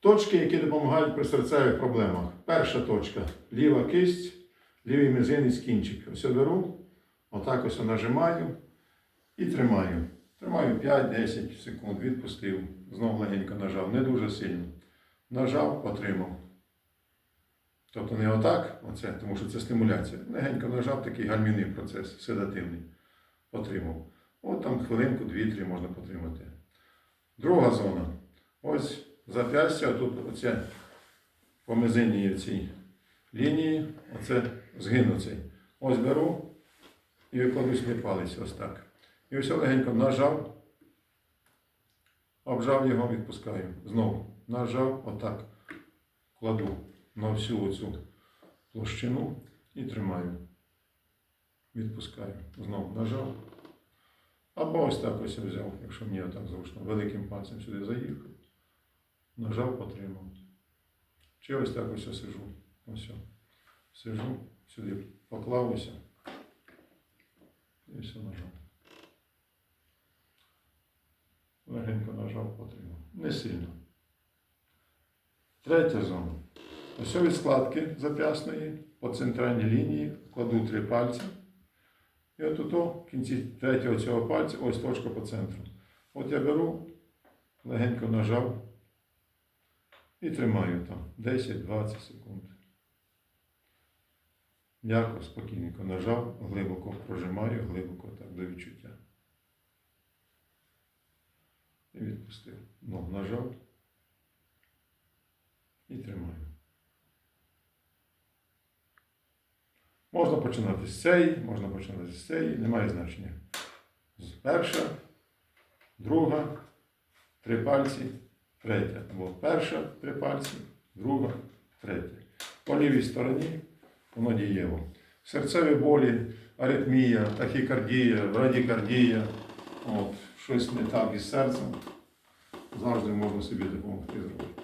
Точки, які допомагають при серцевих проблемах. Перша точка ліва кисть, лівий мізинець кінчик. Ось я беру, отак ось нажимаю і тримаю. Тримаю 5-10 секунд, відпустив. Знову легенько нажав, не дуже сильно. Нажав, отримав. Тобто не отак, оце, тому що це стимуляція. Легенько нажав такий гальмівний процес, седативний. Потримав. От там хвилинку, дві-три можна потримати. Друга зона. Ось зап'ястя, тут оце по мизинній цій лінії, оце згин оцей. Ось беру і викладу свій палець ось так. І ось легенько нажав, обжав його, відпускаю. Знову нажав, отак. Кладу на всю оцю площину і тримаю. Відпускаю. Знову нажав. Або ось так ось взяв, якщо мені так зручно, великим пальцем сюди заїхав. Нажав, потримав. Чи ось так ось я сижу. Ось. Сижу, сюди поклав ось. І все нажав. Легенько нажав, потримав. Не сильно. Третя зона. Ось від складки зап'ясної по центральній лінії кладу три пальці. І от ото, в кінці третього цього пальця, ось точка по центру. От я беру, легенько нажав і тримаю там 10-20 секунд. М'яко, спокійненько нажав, глибоко прожимаю, глибоко так до відчуття. І відпустив. Ну, нажав і тримаю. Можна починати з цієї, можна починати з цієї, немає значення. Перша, друга, три пальці, третя. Бо перша, три пальці, друга, третя. По лівій стороні воно дієво. Серцеві болі, аритмія, тахікардія, брадікардія, от, щось не так із серцем, завжди можна собі допомогти зробити.